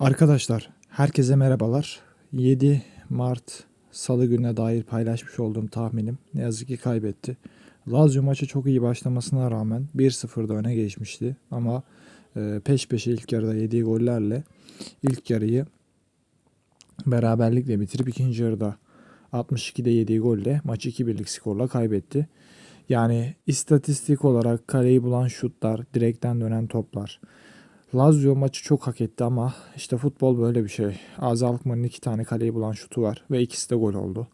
Arkadaşlar, herkese merhabalar. 7 Mart Salı gününe dair paylaşmış olduğum tahminim ne yazık ki kaybetti. Lazio maçı çok iyi başlamasına rağmen 1-0'da öne geçmişti ama e, peş peşe ilk yarıda yediği gollerle ilk yarıyı beraberlikle bitirip ikinci yarıda 62'de yediği golle maçı 2-1'lik skorla kaybetti. Yani istatistik olarak kaleyi bulan şutlar, direkten dönen toplar, Lazio maçı çok hak etti ama işte futbol böyle bir şey. Azi Alkmaar'ın iki tane kaleyi bulan şutu var ve ikisi de gol oldu.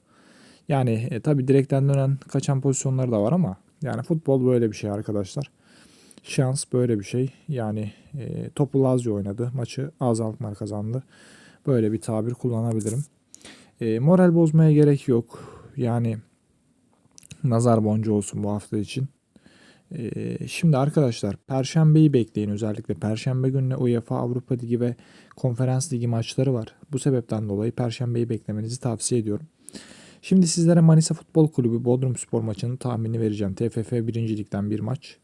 Yani e, tabi direkten dönen kaçan pozisyonları da var ama yani futbol böyle bir şey arkadaşlar. Şans böyle bir şey. Yani e, topu Lazio oynadı. Maçı Azi Alkmaar kazandı. Böyle bir tabir kullanabilirim. E, moral bozmaya gerek yok. Yani nazar boncuğu olsun bu hafta için. Ee, şimdi arkadaşlar Perşembeyi bekleyin özellikle. Perşembe gününe UEFA Avrupa Ligi ve Konferans Ligi maçları var. Bu sebepten dolayı Perşembeyi beklemenizi tavsiye ediyorum. Şimdi sizlere Manisa Futbol Kulübü Bodrum Spor maçının tahminini vereceğim. TFF 1. Lig'den bir maç.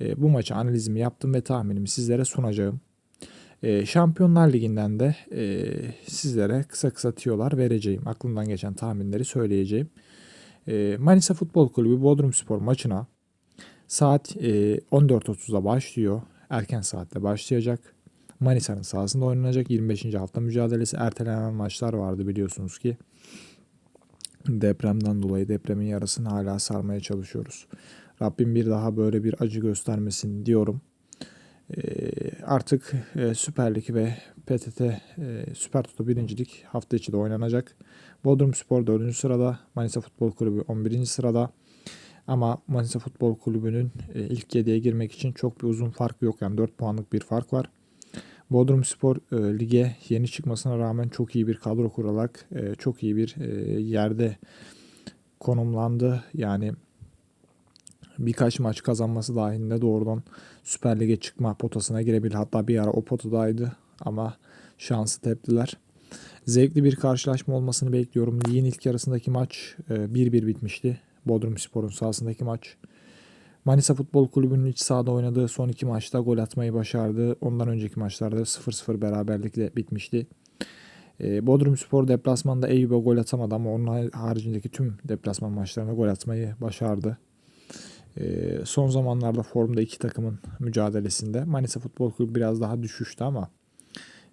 Ee, bu maçı analizimi yaptım ve tahminimi sizlere sunacağım. Ee, Şampiyonlar Ligi'nden de e, sizlere kısa kısa tiyolar vereceğim. Aklımdan geçen tahminleri söyleyeceğim. Manisa Futbol Kulübü Bodrum Spor maçına Saat e, 14.30'da başlıyor. Erken saatte başlayacak. Manisa'nın sahasında oynanacak 25. hafta mücadelesi. Ertelenen maçlar vardı biliyorsunuz ki. Depremden dolayı depremin yarısını hala sarmaya çalışıyoruz. Rabbim bir daha böyle bir acı göstermesin diyorum. E, artık e, Süper Lig ve PTT e, Süper Toto birincilik hafta içi de oynanacak. Bodrum Spor 4. sırada, Manisa Futbol Kulübü 11. sırada. Ama Manisa Futbol Kulübü'nün e, ilk 7'ye girmek için çok bir uzun fark yok. Yani 4 puanlık bir fark var. Bodrum Spor e, lige yeni çıkmasına rağmen çok iyi bir kadro kurarak e, çok iyi bir yerde konumlandı. Yani birkaç maç kazanması dahilinde doğrudan Süper Lig'e çıkma potasına girebilir. Hatta bir ara o potadaydı ama şansı teptiler. Zevkli bir karşılaşma olmasını bekliyorum. Ligin ilk yarısındaki maç 1-1 bitmişti. Bodrum Spor'un sahasındaki maç. Manisa Futbol Kulübü'nün iç sahada oynadığı son iki maçta gol atmayı başardı. Ondan önceki maçlarda 0-0 beraberlikle bitmişti. Ee, Bodrum Spor deplasmanda Eyüp'e gol atamadı ama onun haricindeki tüm deplasman maçlarına gol atmayı başardı. Ee, son zamanlarda formda iki takımın mücadelesinde Manisa Futbol Kulübü biraz daha düşüştü ama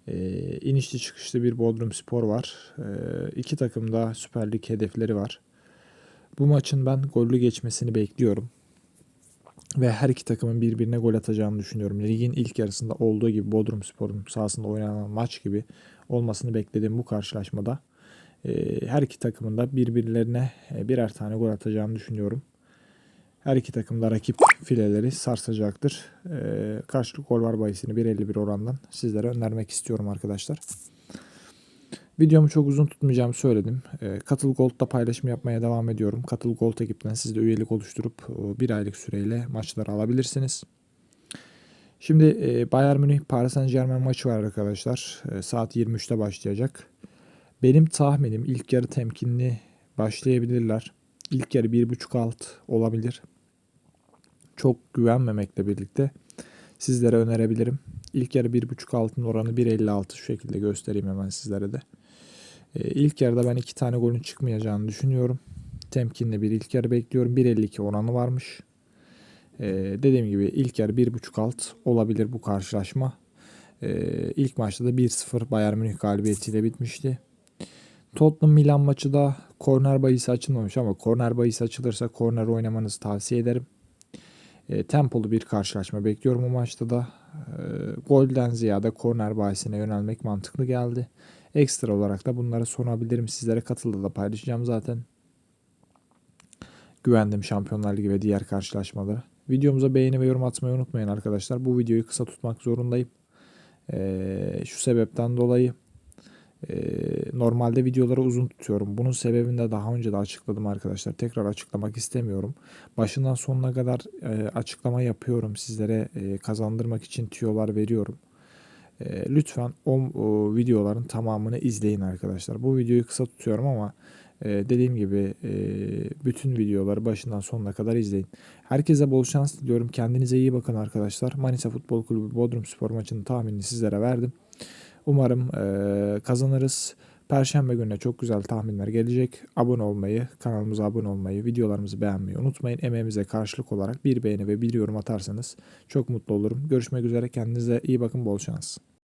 e, inişli çıkışlı bir Bodrum Spor var. E, iki takım da Süper Lig hedefleri var. Bu maçın ben gollü geçmesini bekliyorum. Ve her iki takımın birbirine gol atacağını düşünüyorum. Ligin ilk yarısında olduğu gibi Bodrum Spor'un sahasında oynanan maç gibi olmasını beklediğim bu karşılaşmada e, her iki takımın da birbirlerine e, birer tane gol atacağını düşünüyorum. Her iki takım da rakip fileleri sarsacaktır. E, karşılık gol var bahisini 1.51 orandan sizlere önermek istiyorum arkadaşlar. Videomu çok uzun tutmayacağımı söyledim. Katıl Gold'da paylaşım yapmaya devam ediyorum. Katıl Gold ekibinden siz de üyelik oluşturup bir aylık süreyle maçları alabilirsiniz. Şimdi e, Bayern Münih Paris Saint Germain maçı var arkadaşlar. E, saat 23'te başlayacak. Benim tahminim ilk yarı temkinli başlayabilirler. İlk yarı 1.5 alt olabilir. Çok güvenmemekle birlikte sizlere önerebilirim. İlk yarı 1.5 altın oranı 1.56 şu şekilde göstereyim hemen sizlere de. E, ilk yarıda ben iki tane golün çıkmayacağını düşünüyorum. Temkinli bir ilk yarı bekliyorum. 1.52 oranı varmış. E, dediğim gibi ilk yarı 1.5 alt olabilir bu karşılaşma. E, ilk maçta da 1-0 Bayern Münih galibiyetiyle bitmişti. Tottenham Milan maçı da korner bahisi açılmamış ama korner bahisi açılırsa korner oynamanızı tavsiye ederim. E, tempolu bir karşılaşma bekliyorum o maçta da. E, golden ziyade korner bahisine yönelmek mantıklı geldi. Ekstra olarak da bunları sunabilirim. Sizlere katıldı da paylaşacağım zaten. Güvendim Şampiyonlar Ligi ve diğer karşılaşmaları. Videomuza beğeni ve yorum atmayı unutmayın arkadaşlar. Bu videoyu kısa tutmak zorundayım. Ee, şu sebepten dolayı e, normalde videoları uzun tutuyorum. Bunun sebebini de daha önce de açıkladım arkadaşlar. Tekrar açıklamak istemiyorum. Başından sonuna kadar e, açıklama yapıyorum. Sizlere e, kazandırmak için tüyolar veriyorum. E, lütfen o, o videoların tamamını izleyin arkadaşlar. Bu videoyu kısa tutuyorum ama e, dediğim gibi e, bütün videoları başından sonuna kadar izleyin. Herkese bol şans diliyorum. Kendinize iyi bakın arkadaşlar. Manisa Futbol Kulübü Bodrum Spor maçının tahminini sizlere verdim. Umarım eee, kazanırız. Perşembe gününe çok güzel tahminler gelecek. Abone olmayı, kanalımıza abone olmayı, videolarımızı beğenmeyi unutmayın. Emeğimize karşılık olarak bir beğeni ve bir yorum atarsanız çok mutlu olurum. Görüşmek üzere. Kendinize iyi bakın. Bol şans.